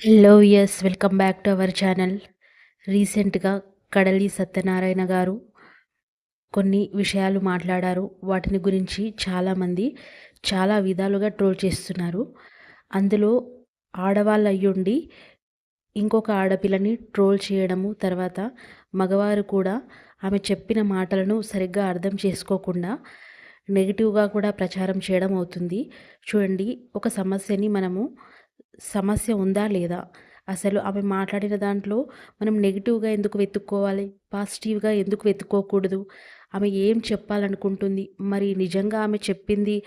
Hello yes welcome back to our channel రీసెంట్గా కడలి సత్యనారాయణ గారు కొన్ని విషయాలు మాట్లాడారు. వాటిని గురించి చాలామంది చాలా విధాలుగా ట్రోల్ చేస్తున్నారు. అందులో ఆడవాళ్ళు అయ్యుండి ఇంకొక ఆడపిల్లని ట్రోల్ చేయడము తర్వాత మగవారు కూడా ఆమె చెప్పిన మాటలను సరిగ్గా అర్థం చేసుకోకుండా నెగిటివ్గా కూడా ప్రచారం చేయడం అవుతుంది. చూడండి ఒక సమస్యని మనము సమస్య ఉందా లేదా? అసలు ఆమె మాట్లాడిన దాంట్లో మనం నెగిటివ్గా ఎందుకు వెతుక్కోవాలి? పాజిటివ్గా ఎందుకు వెతుక్కోకూడదు? ఆమె ఏం చెప్పాలనుకుంటుంది? మరి నిజంగా ఆమె చెప్పింది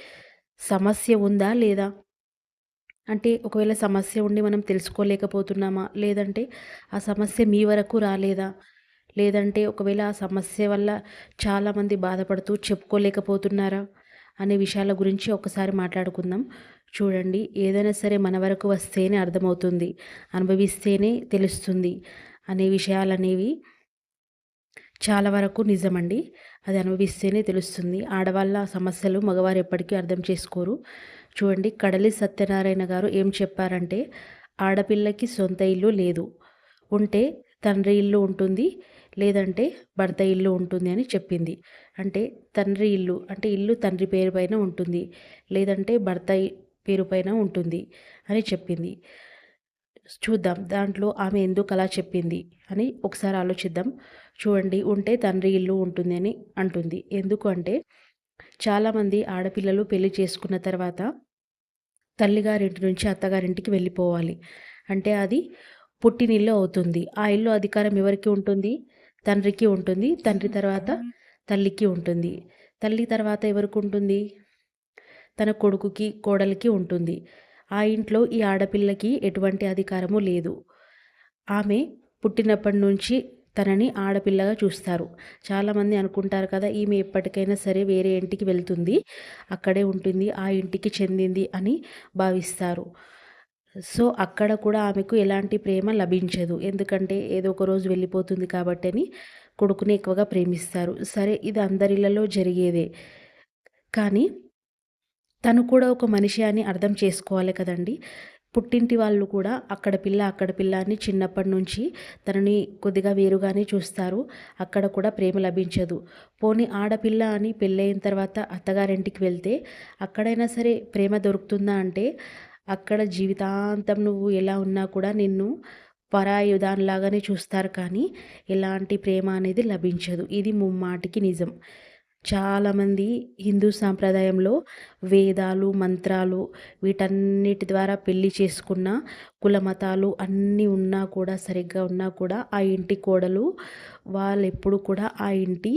సమస్య ఉందా లేదా? అంటే ఒకవేళ సమస్య ఉండి మనం తెలుసుకోలేకపోతున్నామా? లేదంటే ఆ సమస్య మీ వరకు రాలేదా? లేదంటే ఒకవేళ ఆ సమస్య వల్ల చాలామంది బాధపడుతూ చెప్పుకోలేకపోతున్నారా? అనే విషయాల గురించి ఒకసారి మాట్లాడుకుందాం. చూడండి ఏదైనా సరే మన వరకు వస్తేనే అర్థమవుతుంది అనుభవిస్తేనే తెలుస్తుంది అనే విషయాలు అనేవి చాలా వరకు నిజమండి. అది అనుభవిస్తేనే తెలుస్తుంది. ఆడవాళ్ళ సమస్యలు మగవారు ఎప్పటికీ అర్థం చేసుకోరు. చూడండి కడలి సత్యనారాయణ గారు ఏం చెప్పారంటే ఆడపిల్లకి సొంత ఇల్లు లేదు. ఉంటే తండ్రి ఇల్లు ఉంటుంది లేదంటే భర్త ఇల్లు ఉంటుంది అని చెప్పింది. అంటే తండ్రి ఇల్లు అంటే ఇల్లు తండ్రి పేరు పైన ఉంటుంది లేదంటే భర్త పేరు పైన ఉంటుంది అని చెప్పింది. చూద్దాం దాంట్లో ఆమె ఎందుకు అలా చెప్పింది అని ఒకసారి ఆలోచిద్దాం. చూడండి ఉంటే తండ్రి ఇల్లు ఉంటుంది అని అంటుంది. ఎందుకు అంటే చాలామంది ఆడపిల్లలు పెళ్ళి చేసుకున్న తర్వాత తల్లిగారింటి నుంచి అత్తగారింటికి వెళ్ళిపోవాలి. అంటే అది పుట్టినిల్లు అవుతుంది. ఆ ఇల్లు అధికారం ఎవరికి ఉంటుంది? తండ్రికి ఉంటుంది. తండ్రి తర్వాత తల్లికి ఉంటుంది. తల్లి తర్వాత ఎవరికి ఉంటుంది? తన కొడుకుకి కోడలికి ఉంటుంది. ఆ ఇంట్లో ఈ ఆడపిల్లకి ఎటువంటి అధికారము లేదు. ఆమె పుట్టినప్పటి నుంచి తనని ఆడపిల్లగా చూస్తారు. చాలామంది అనుకుంటారు కదా ఈమె ఎప్పటికైనా సరే వేరే ఇంటికి వెళ్తుంది. అక్కడే ఉంటుంది ఆ ఇంటికి చెందింది అని భావిస్తారు. సో అక్కడ కూడా ఆమెకు ఎలాంటి ప్రేమ లభించదు. ఎందుకంటే ఏదో ఒక రోజు వెళ్ళిపోతుంది కాబట్టి అని కొడుకుని ఎక్కువగా ప్రేమిస్తారు. సరే ఇది అందరిలలో జరిగేదే. కానీ తను కూడా ఒక మనిషి అని అర్థం చేసుకోవాలి కదండి. పుట్టింటి వాళ్ళు కూడా అక్కడ పిల్ల అక్కడ పిల్ల అని చిన్నప్పటి నుంచి తనని కొద్దిగా వేరుగానే చూస్తారు. అక్కడ కూడా ప్రేమ లభించదు. పోనీ ఆడపిల్ల అని పెళ్ళయిన తర్వాత అత్తగారింటికి వెళ్తే అక్కడైనా సరే ప్రేమ దొరుకుతుందా అంటే అక్కడ జీవితాంతం నువ్వు ఎలా ఉన్నా కూడా నిన్ను పరాయుధాన్లాగానే చూస్తారు కానీ ఎలాంటి ప్రేమ అనేది లభించదు. ఇది ముమ్మాటికి నిజం. చాలామంది హిందూ సాంప్రదాయంలో వేదాలు మంత్రాలు వీటన్నిటి ద్వారా పెళ్ళి చేసుకున్న కుల మతాలు అన్నీ ఉన్నా కూడా సరిగ్గా ఉన్నా కూడా ఆ ఇంటి కోడలు వాళ్ళు ఎప్పుడు కూడా ఆ ఇంటి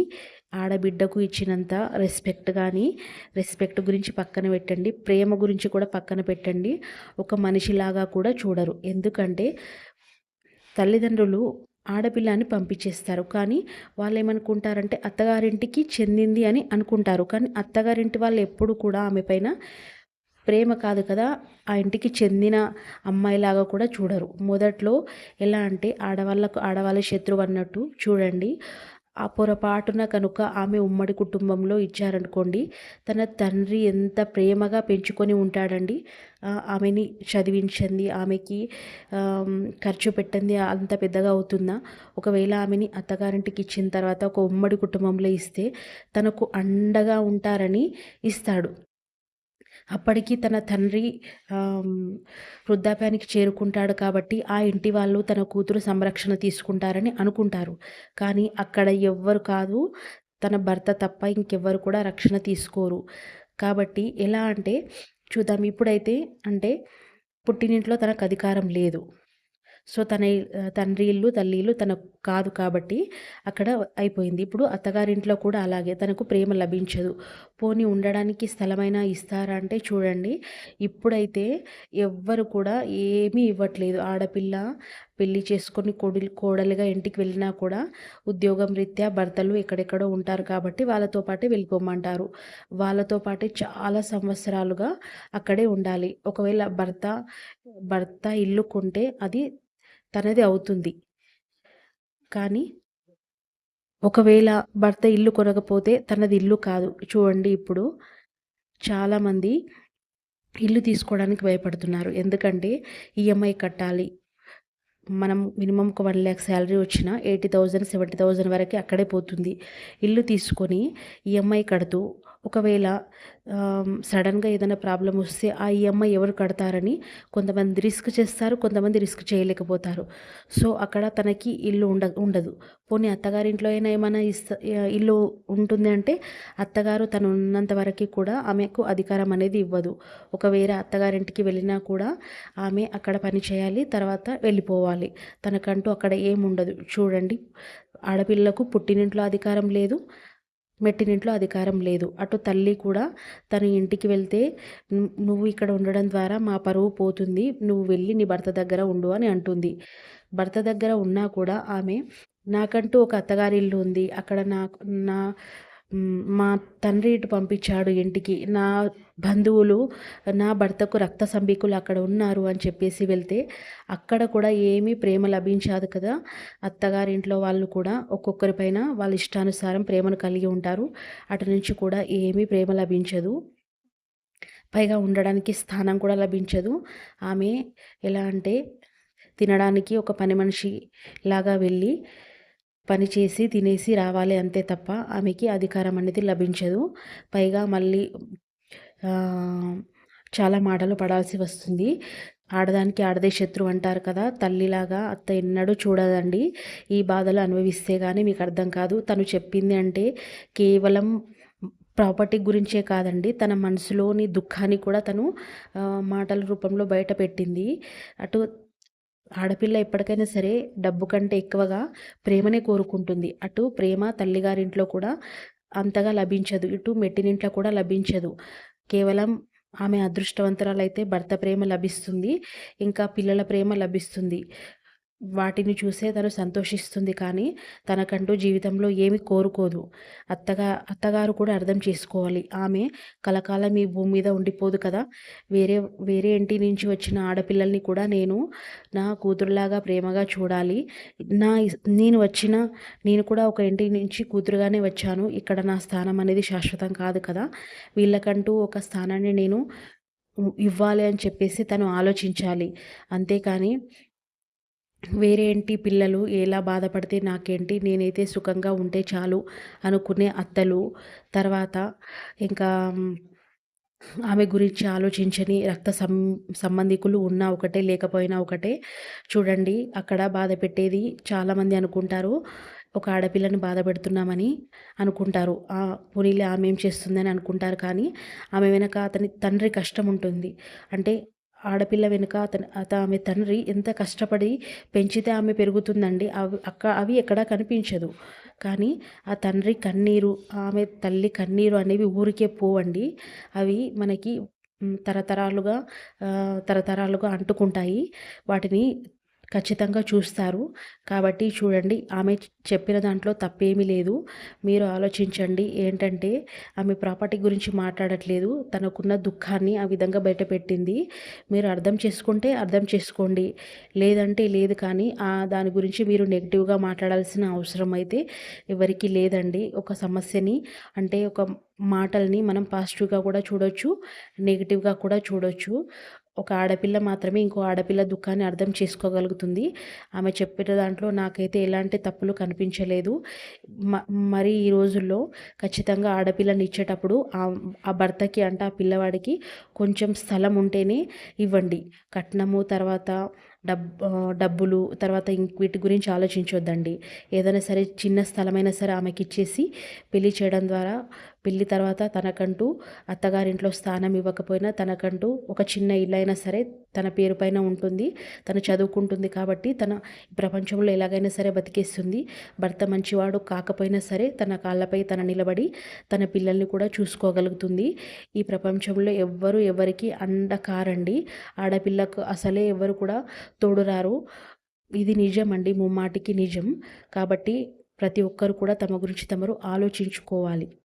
ఆడబిడ్డకు ఇచ్చినంత రెస్పెక్ట్ కానీ రెస్పెక్ట్ గురించి పక్కన పెట్టండి ప్రేమ గురించి కూడా పక్కన పెట్టండి. ఒక మనిషిలాగా కూడా చూడరు. ఎందుకంటే తల్లిదండ్రులు ఆడపిల్లని పంపించేస్తారు. కానీ వాళ్ళు ఏమనుకుంటారంటే అత్తగారింటికి చెందింది అని అనుకుంటారు. కానీ అత్తగారింటి వాళ్ళు ఎప్పుడు కూడా ఆమె పైన ప్రేమ కాదు కదా. ఆ ఇంటికి చెందిన అమ్మాయిలాగా కూడా చూడరు. మొదట్లో ఎలా అంటే ఆడవాళ్ళకు ఆడవాళ్ళ శత్రువు అన్నట్టు చూడండి. ఆ పొరపాటున కనుక ఆమె ఉమ్మడి కుటుంబంలో ఇచ్చారనుకోండి తన తండ్రి ఎంత ప్రేమగా పెంచుకొని ఉంటాడండి. ఆమెని చదివించింది ఆమెకి ఖర్చు పెట్టింది అంత పెద్దగా అవుతుందా? ఒకవేళ ఆమెని అత్తగారింటికి ఇచ్చిన తర్వాత ఒక ఉమ్మడి కుటుంబంలో ఇస్తే తనకు అండగా ఉంటారని ఇస్తాడు. అప్పటికి తన తండ్రి వృద్ధాప్యానికి చేరుకుంటాడు కాబట్టి ఆ ఇంటి వాళ్ళు తన కూతురు సంరక్షణ తీసుకుంటారని అనుకుంటారు. కానీ అక్కడ ఎవ్వరు కాదు తన భర్త తప్ప ఇంకెవ్వరు కూడా రక్షణ తీసుకోరు. కాబట్టి ఎలా అంటే చూద్దాం ఇప్పుడైతే అంటే పుట్టినింట్లో తనకు అధికారం లేదు. సో తన తండ్రి ఇల్లు తల్లి ఇల్లు తనకు కాదు కాబట్టి అక్కడ అయిపోయింది. ఇప్పుడు అత్తగారింట్లో కూడా అలాగే తనకు ప్రేమ లభించదు. పోనీ ఉండడానికి స్థలమైనా ఇస్తారా అంటే చూడండి. ఇప్పుడైతే ఎవ్వరు కూడా ఏమీ ఇవ్వట్లేదు. ఆడపిల్ల పెళ్ళి చేసుకొని కొడి కోడలుగా ఇంటికి వెళ్ళినా కూడా ఉద్యోగం రీత్యా భర్తలు ఎక్కడెక్కడో ఉంటారు కాబట్టి వాళ్ళతో పాటే వెళ్ళిపోమంటారు. వాళ్ళతో పాటే చాలా సంవత్సరాలుగా అక్కడే ఉండాలి. ఒకవేళ భర్త భర్త ఇల్లు కొంటే అది తనది అవుతుంది. కానీ ఒకవేళ భర్త ఇల్లు కొనకపోతే తనది ఇల్లు కాదు. చూడండి ఇప్పుడు చాలామంది ఇల్లు తీసుకోవడానికి భయపడుతున్నారు. ఎందుకంటే ఈఎంఐ కట్టాలి. మనం మినిమం ఒక వన్ ల్యాక్ శాలరీ వచ్చిన ఎయిటీ థౌజండ్ సెవెంటీ థౌజండ్ వరకు అక్కడే పోతుంది. ఇల్లు తీసుకొని ఈఎంఐ కడుతూ ఒకవేళ సడన్గా ఏదైనా ప్రాబ్లం వస్తే ఆ ఈఎంఐ ఎవరు కడతారని కొంతమంది రిస్క్ చేస్తారు కొంతమంది రిస్క్ చేయలేకపోతారు. సో అక్కడ తనకి ఇల్లు ఉండ ఉండదు. పోనీ అత్తగారింట్లో అయినా ఏమైనా ఇస్త ఇల్లు ఉంటుంది అంటే అత్తగారు తను ఉన్నంత వరకు కూడా ఆమెకు అధికారం అనేది ఇవ్వదు. ఒకవేళ అత్తగారింటికి వెళ్ళినా కూడా ఆమె అక్కడ పని చేయాలి తర్వాత వెళ్ళిపోవాలి. తనకంటూ అక్కడ ఏముండదు చూడండి ఆడపిల్లకు పుట్టినింట్లో అధికారం లేదు మెట్టినింట్లో అధికారం లేదు. అటు తల్లి కూడా తన ఇంటికి వెళ్తే నువ్వు ఇక్కడ ఉండడం ద్వారా మా పరువు పోతుంది. నువ్వు వెళ్ళి నీ భర్త దగ్గర ఉండు అని అంటుంది. భర్త దగ్గర ఉన్నా కూడా ఆమె నాకంటూ ఒక అత్తగారి ఇల్లు ఉంది. అక్కడ నాకు నా మా తండ్రి ఇటు పంపించాడు ఇంటికి. నా బంధువులు నా భర్తకు రక్త సంబీకులు అక్కడ ఉన్నారు అని చెప్పేసి వెళ్తే అక్కడ కూడా ఏమీ ప్రేమ లభించదు కదా. అత్తగారింట్లో వాళ్ళు కూడా ఒక్కొక్కరిపైన వాళ్ళ ఇష్టానుసారం ప్రేమను కలిగి ఉంటారు. అటు నుంచి కూడా ఏమీ ప్రేమ లభించదు. పైగా ఉండడానికి స్థానం కూడా లభించదు. ఆమె ఎలా అంటే తినడానికి ఒక పని మనిషి లాగా వెళ్ళి పని చేసి తినేసి రావాలి అంతే తప్ప ఆమెకి అధికారం అనేది లభించదు. పైగా మళ్ళీ చాలా మాటలు పడాల్సి వస్తుంది. ఆడదానికి ఆడదే శత్రువు అంటారు కదా తల్లిలాగా అత్త ఎన్నడూ చూడదండి. ఈ బాధలు అనుభవిస్తే కానీ మీకు అర్థం కాదు. తను చెప్పింది అంటే కేవలం ప్రాపర్టీ గురించే కాదండి. తన మనసులోని దుఃఖాన్ని కూడా తను మాటల రూపంలో బయట పెట్టింది అటు ఆడపిల్ల ఎప్పటికైనా సరే డబ్బు కంటే ఎక్కువగా ప్రేమనే కోరుకుంటుంది. అటు ప్రేమ తల్లిగారింట్లో కూడా అంతగా లభించదు. ఇటు మెట్టినింట్లో కూడా లభించదు. కేవలం ఆమె అదృష్టవంతురాలైతే భర్త ప్రేమ లభిస్తుంది. ఇంకా పిల్లల ప్రేమ లభిస్తుంది. వాటిని చూసే తను సంతోషిస్తుంది కానీ తనకంటూ జీవితంలో ఏమి కోరుకోదు. అత్తగా అత్తగారు కూడా అర్థం చేసుకోవాలి. ఆమె కలకాలం ఈ భూమి మీద ఉండిపోదు కదా. వేరే వేరే ఇంటి నుంచి వచ్చిన ఆడపిల్లల్ని కూడా నేను నా కూతురులాగా ప్రేమగా చూడాలి. నా నేను వచ్చిన నేను కూడా ఒక ఇంటి నుంచి కూతురుగానే వచ్చాను. ఇక్కడ నా స్థానం అనేది శాశ్వతం కాదు కదా. వీళ్ళకంటూ ఒక స్థానాన్ని నేను ఇవ్వాలి అని చెప్పేసి తను ఆలోచించాలి. అంతేకాని వేరే ఏంటి పిల్లలు? ఎలా బాధపడితే నాకేంటి? నేనైతే సుఖంగా ఉంటే చాలు అనుకునే అత్తలు. తర్వాత ఇంకా ఆమె గురించి ఆలోచించని రక్త సం సంబంధికులు ఉన్నా ఒకటే లేకపోయినా ఒకటే. చూడండి అక్కడ బాధ పెట్టేది చాలామంది అనుకుంటారు. ఒక ఆడపిల్లని బాధ పెడుతున్నామని అనుకుంటారు. పోనీలే ఆమె ఏం చేస్తుందని అనుకుంటారు కానీ ఆమె వెనక అతని తండ్రి కష్టం ఉంటుంది. అంటే ఆడపిల్ల వెనుక అతను అత ఆమె తండ్రి ఎంత కష్టపడి పెంచితే ఆమె పెరుగుతుందండి. అవి అక్క అవి ఎక్కడా కనిపించదు. కానీ ఆ తండ్రి కన్నీరు ఆమె తల్లి కన్నీరు అనేవి ఊరికే పోవండి. అవి మనకి తరతరాలుగా తరతరాలుగా అంటుకుంటాయి. వాటిని ఖచ్చితంగా చూస్తారు. కాబట్టి చూడండి ఆమె చెప్పిన దాంట్లో తప్పేమీ లేదు. మీరు ఆలోచించండి ఏంటంటే ఆమె ప్రాపర్టీ గురించి మాట్లాడట్లేదు. తనకున్న దుఃఖాన్ని ఆ విధంగా బయటపెట్టింది. మీరు అర్థం చేసుకుంటే అర్థం చేసుకోండి. లేదంటే లేదు కానీ ఆ దాని గురించి మీరు నెగిటివ్గా మాట్లాడాల్సిన అవసరం అయితే ఎవరికి లేదండి. ఒక సమస్యని అంటే ఒక మాటల్ని మనం పాజిటివ్గా కూడా చూడొచ్చు నెగిటివ్గా కూడా చూడొచ్చు. ఒక ఆడపిల్ల మాత్రమే ఇంకో ఆడపిల్ల దుఃఖాన్ని అర్థం చేసుకోగలుగుతుంది. ఆమె చెప్పిన దాంట్లో నాకైతే ఎలాంటి తప్పులు కనిపించలేదు. మరి ఈ రోజుల్లో ఖచ్చితంగా ఆడపిల్లని ఇచ్చేటప్పుడు ఆ భర్తకి అంటే ఆ పిల్లవాడికి కొంచెం స్థలం ఉంటేనే ఇవ్వండి. కట్నము తర్వాత డబ్ డబ్బులు తర్వాత వీటి గురించి ఆలోచించొద్దండి. ఏదైనా సరే చిన్న స్థలమైనా సరే ఆమెకి ఇచ్చేసి పెళ్ళి చేయడం ద్వారా పెళ్ళి తర్వాత తనకంటూ అత్తగారింట్లో స్థానం ఇవ్వకపోయినా తనకంటూ ఒక చిన్న ఇల్లు అయినా సరే తన పేరు పైన ఉంటుంది. తను చదువుకుంటుంది కాబట్టి తన ప్రపంచంలో ఎలాగైనా సరే బతికేస్తుంది. భర్త మంచివాడు కాకపోయినా సరే తన కాళ్ళపై తన నిలబడి తన పిల్లల్ని కూడా చూసుకోగలుగుతుంది. ఈ ప్రపంచంలో ఎవ్వరు ఎవరికి అండకారండి ఆడపిల్లకు అసలే ఎవరు కూడా తోడురారు. ఇది నిజం అండి ముమ్మాటికి నిజం. కాబట్టి ప్రతి ఒక్కరు కూడా తమ గురించి తమరు ఆలోచించుకోవాలి.